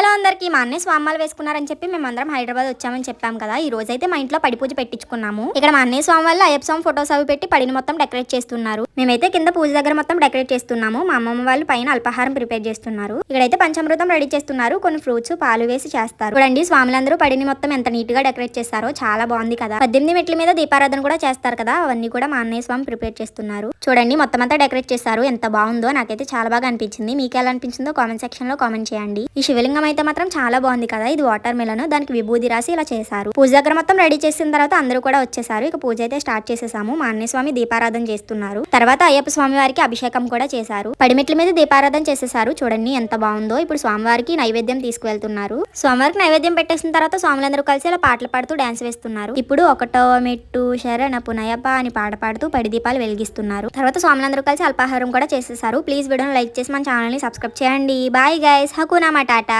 Hello అందరికీ మా అన్నయ్య స్వామాలు వేసుకున్నారని చెప్పి మేమందరం హైదరాబాద్ వచ్చామని చెప్పాం కదా. ఈ రోజు అయితే మా ఇంట్లో పడి పూజ పెట్టించుకున్నాము. ఇక్కడ మా అన్నయ్య స్వామి వల్ల అయ్యప్ప స్వామి ఫొటోస్ అవి పెట్టి పడిని మొత్తం డెకరేట్ చేస్తున్నారు. మేమైతే కింద పూజ దగ్గర మొత్తం డెకరేట్ చేస్తున్నాము. మా అమ్మమ్మ వాళ్ళు పైన అల్పాహారం ప్రిపేర్ చేస్తున్నారు. ఇక్కడైతే పంచామృతం రెడీ చేస్తున్నారు. కొన్ని ఫ్రూట్స్ పాలు వేసి చేస్తారు. చూడండి స్వాములందరూ పడిని మొత్తం ఎంత నీట్గా డెకరేట్ చేస్తారో చాలా బాగుంది కదా. పద్దెనిమిది మెట్ల మీద దీపారాధన కూడా చేస్తారు కదా. అవన్నీ కూడా మా అన్నయ్య స్వామి ప్రిపేర్ చేస్తున్నారు. చూడండి మొత్తం అంతా డెకరేట్ చేస్తారు ఎంత బాగుందో నాకైతే చాలా బాగా అనిపించింది. మీకు ఎలా అనిపించిందో కామెంట్ సెక్షన్లో కామెంట్ చేయండి. ఈ శివలింగం అయితే మాత్రం చాలా బాగుంది కదా. ఇది వాటర్ మిలన్. దానికి విభూది రాసి ఇలా చేశారు. పూజ దగ్గర మొత్తం రెడీ చేసిన తర్వాత అందరూ కూడా వచ్చేసారు. ఇక పూజ అయితే స్టార్ట్ చేసేసాము. మా అన్నయ్య స్వామి దీపారాధన చేస్తున్నారు. తర్వాత అయ్యప్ప స్వామి వారికి అభిషేకం కూడా చేశారు. పడిమెట్ల మీద దీపారాధన చేసేసారు. చూడండి ఎంత బాగుందో. ఇప్పుడు స్వామివారికి నైవేద్యం తీసుకువెళ్తున్నారు. స్వామివారికి నైవేద్యం పెట్టేసిన తర్వాత స్వాములందరూ కలిసి ఇలా పాటలు పాడుతూ డాన్స్ వేస్తున్నారు. ఇప్పుడు ఒకటో మెట్టు శరణ పునయప్ప అని పాట పాడుతూ పడి దీపాలు వెలిగిస్తున్నారు. తర్వాత స్వాములందరూ కలిసి అల్పాహారం కూడా చేసేసారు. ప్లీజ్ వీడియోని లైక్ చేసి మన ఛానల్ని సబ్స్క్రైబ్ చేయండి. బాయ్ గైస్ హకునా మా టాటా.